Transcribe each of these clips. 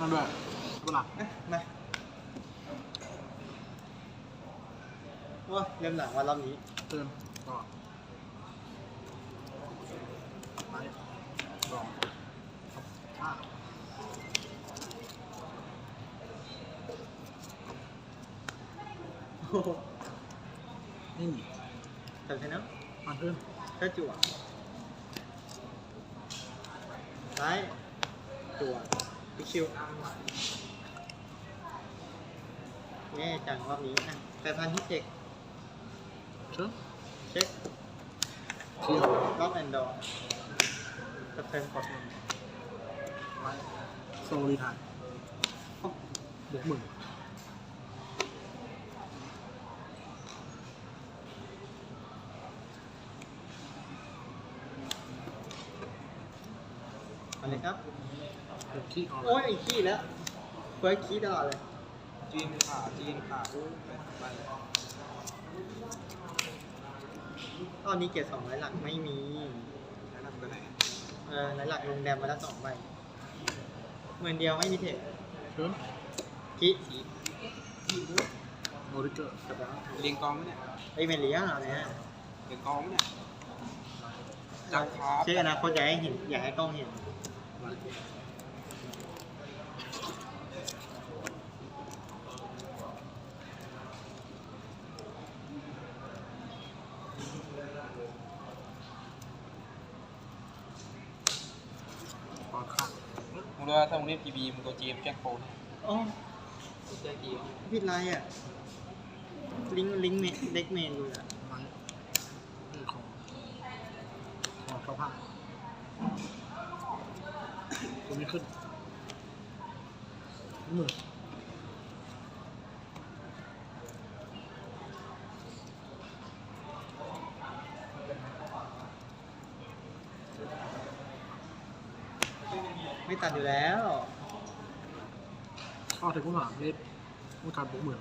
นั่นด้วยเวลาเอ๊ะมาโอ้ยเริ่มหลังว่ารอบนี้เตือนก่อนไปสองห้าโอ้โหนี่จำใช่เนาะมาขึ้นถ้าจั่วซ้ายจั่ว พิกคิวแย่จังรอบนี้อะแต่พันที่เจ็กเชิญเช็คเที่ยวล็อกแอนด์ดอร์สเตนกดหนึ่งไปโซลีไทยบวกหมื่นเอะไรครับเด็ก ขี้ออนโอ้ยไอ้ขี้แล้วเฟิร์สขี้ตลอดเลย จีนขาจีนขาอู้ไปเลยตอนนี้เกียรสองร้อยหลักไม่มีแล้วนำไปไหนเออร้อยหลักลงแดมมาแล้วสองใบหมื่นเดียวไม่มีเทคเชิญขี้โนริเกอร์กลับแล้วเรียงกองไหมเนี่ยไอ้ยเมลียเหรอเนี่ยเรียงกองไหมเนี่ยจับครับเชื่ออนาคตอยากให้เห็นอยากให้กล้องเห็น ตอนข้าง มึง รู้ว่าถ้ามึงเล่นพีบีมึงตัวจีมแจ็คโปนโอ้แจ็คจีผิดไรอะ ลิงก์ลิงก์เมนเด็กเมนดูอะไม้เออของของเจ้าภาพตัวนี้ขึ้นหมื่น ไม่ตัดอยู่แล้วข้อถึงข้อสามนี่ต้องการบวกหมื่น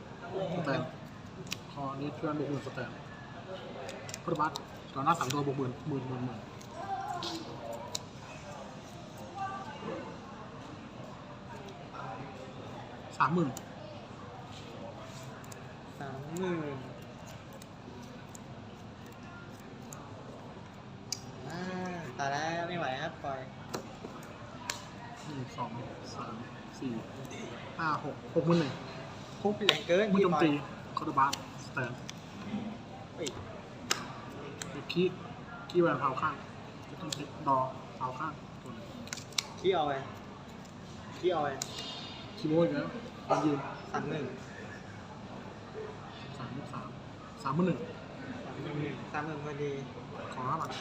สแตนข้อนี้เพื่อนบวกหมื่นสแตนพุทธบัตรก่อนหน้าสามตัวบวกหมื่นหมื่นหมื่นหมื่นสามหมื่นสามหมื่นอ่าตายแล้วไม่ไหวครับปล่อย หนึ่งสองสามสี่ห้าหกหกหมื่นหนึ่งคุกแรงเกินมือโจมตีคอร์ดบัตสแตนเฮ้ยคีคีแวนเท้าข้างจะต้องเช็คดอเท้าข้างตัวหนึงขี้เอาไว้ขี้เอาไว้คีโบอีกแล้วยืนสามหนึ่งสามสามสามหมื่นหนึ่งสามหนึ่งสามหนึ่งพอดีขอห้าบาท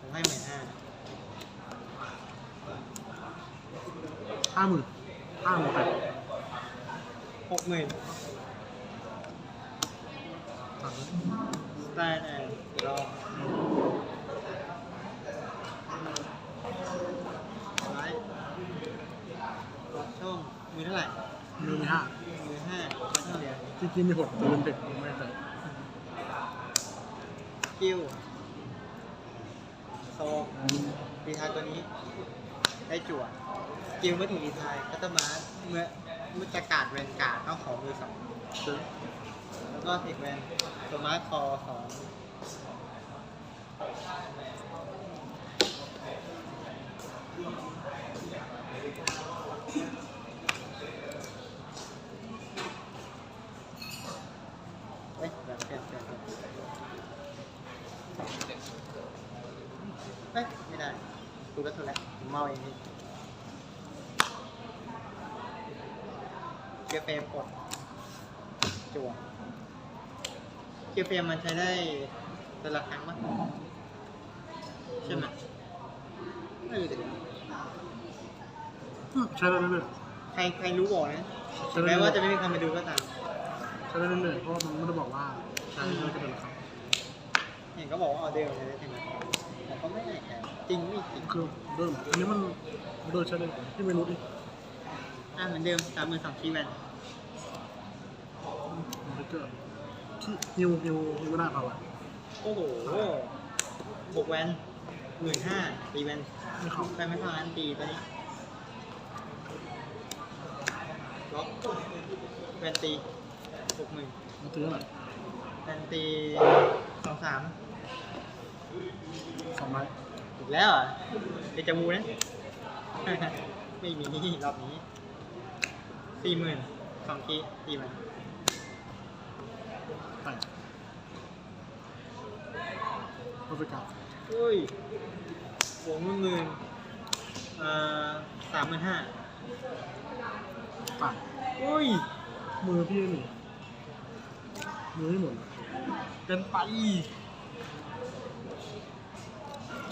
ผมให้หมื่นห้า ห้าหมื่นห้าหมื่นแปดหกหมื่นสามหมื่นสไตล์แอนด์รอไลท์รอช่องมือเท่าไหร่ มือมีห้ามือห้าก็เท่าเดียวจริงๆมีหกแต่เป็นเด็กไม่ใส่คิวโซรีทายตัวนี้ ได้จั่ว คิวเมื่อถูกรีทายก็ต้องมาเมื่อเมื่อจะการ์ดแวนการ์ดเอาของมือสองแล้วก็เทคแวนสมาร์ทคอสองเอ้ยแบบเปลี่ยนเปลี่ยนเปลี่ยนเอ้ยไม่ได้ถูกแล้วถูกแล้วเมาเองนี่เกี ยร์เฟรมกดจั่วเกียร์เฟรมมันใช้ได้แต่ละครั้งมั้ยใช่ไหมไม่รู้แต่ใช้ได้เรื่อยใครใครรู้บอกนะๆถึงแม้ว่าจะไม่มีใครมาดูก็ตามใช้ได้เรื่อยๆเพราะว่ามันไม่ได้บอกว่าใช้ได้ก็เป็นราคาเห็นก็บอกว่าออเดอร์เลยใช่ไหมแต่ก็ไม่แน่ใจจริงไม่จริงคือเดิมอันนี้มันเดิมใช้ได้ที่ไม่รู้ดิอะเหมือนเดิมสามหมื่นสองชีแวน มันเกิดที่นิวนิวนิวหน้าเขาอะโอ้โหบวกแวนหมื่นห้าตีแวนไม่เขาไปไม่พออันตีตัวนี้ล็อกแวนตีหกหมื่นมันซื้ออะไรแวนตีสองสามสองใบอีกแล้วเหรอะเดจาวูนะ ไม่มีรอบนี้สี่หมื่นสองคีตีมัน แต่เพ อร์เฟกต์การ์ดอุ้ยบวกหมื่นหมื่นเอ่อสามหมื่นห้าต่างอุ้ยมือพี่หนึ่งมือไม่หมดเกินไป